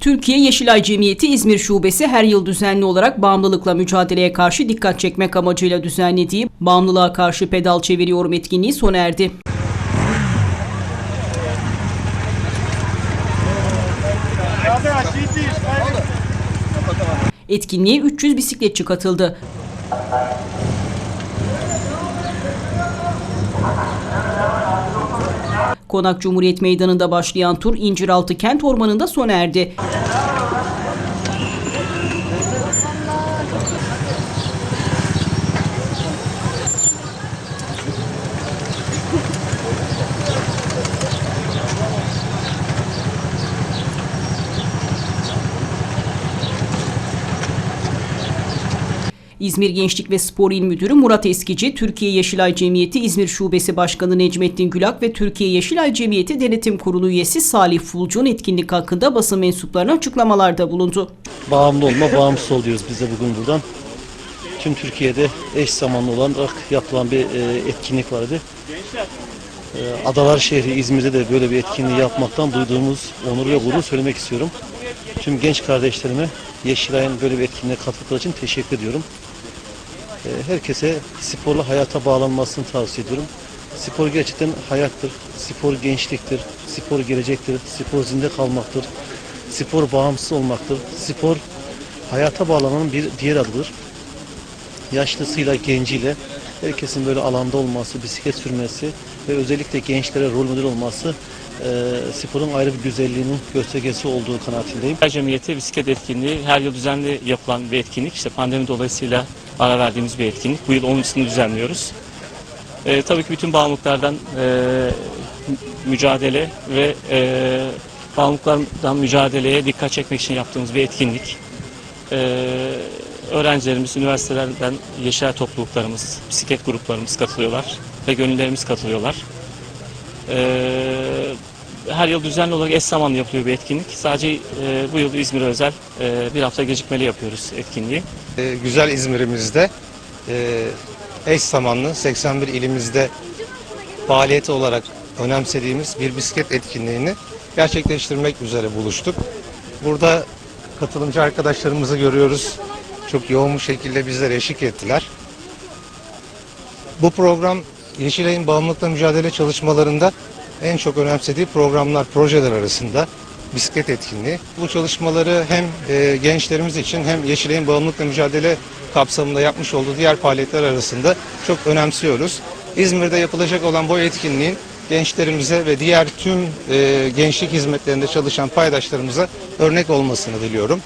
Türkiye Yeşilay Cemiyeti İzmir Şubesi her yıl düzenli olarak bağımlılıkla mücadeleye karşı dikkat çekmek amacıyla düzenlediği Bağımlılığa Karşı Pedal Çeviriyorum etkinliği sona erdi. Etkinliğe 300 bisikletçi katıldı. Konak Cumhuriyet Meydanı'nda başlayan tur İnciraltı Kent Ormanı'nda sona erdi. İzmir Gençlik ve Spor İl Müdürü Murat Eskici, Türkiye Yeşilay Cemiyeti İzmir Şubesi Başkanı Necmettin Gülak ve Türkiye Yeşilay Cemiyeti Denetim Kurulu üyesi Salih Fulcun etkinlik hakkında basın mensuplarına açıklamalarda bulundu. bağımlı olma, bağımsız ol diyoruz biz de bugün buradan. Tüm Türkiye'de eş zamanlı olarak yapılan bir e, etkinlik vardı. E, Adalar şehri İzmir'de de böyle bir etkinliği yapmaktan duyduğumuz onur ve gurur söylemek istiyorum. Tüm genç kardeşlerime Yeşilay'ın böyle bir etkinliğe katıldıkları için teşekkür ediyorum. E, Herkese sporla hayata bağlanmasını tavsiye ediyorum. Spor gerçekten hayattır, spor gençliktir, spor gelecektir, spor zinde kalmaktır, spor bağımsız olmaktır, spor hayata bağlamanın bir diğer adıdır. Yaşlısıyla, genciyle herkesin böyle alanda olması, bisiklet sürmesi ve özellikle gençlere rol model olması e, sporun ayrı bir güzelliğinin göstergesi olduğu kanaatindeyim. Yeşilay Cemiyeti bisiklet etkinliği her yıl düzenli yapılan bir etkinlik. İşte pandemi dolayısıyla ara verdiğimiz bir etkinlik. Bu yıl 10.sını düzenliyoruz. Ee, tabii ki bütün bağımlılıklardan e, mü- mücadele ve e, bağımlılıklardan mücadeleye dikkat çekmek için yaptığımız bir etkinlik. Ee, öğrencilerimiz, üniversitelerden Yeşilay topluluklarımız, bisiklet gruplarımız katılıyorlar ve gönüllerimiz katılıyorlar. Ee, her yıl düzenli olarak eş zamanlı yapılıyor bir etkinlik. Sadece e, bu yıl İzmir'e özel e, bir hafta gecikmeli yapıyoruz etkinliği. Ee, güzel İzmir'imizde e, eş zamanlı 81 ilimizde faaliyeti olarak önemsediğimiz bir bisiklet etkinliğini gerçekleştirmek üzere buluştuk. Burada katılımcı arkadaşlarımızı görüyoruz. Çok yoğun bir şekilde bizlere eşlik ettiler. Bu program Yeşilay'ın bağımlılıkla mücadele çalışmalarında en çok önemsediği programlar, projeler arasında bisiklet etkinliği. Bu çalışmaları hem e, gençlerimiz için hem Yeşilay'ın bağımlılıkla mücadele kapsamında yapmış olduğu diğer faaliyetler arasında çok önemsiyoruz. İzmir'de yapılacak olan bu etkinliğin gençlerimize ve diğer tüm e, gençlik hizmetlerinde çalışan paydaşlarımıza örnek olmasını diliyorum.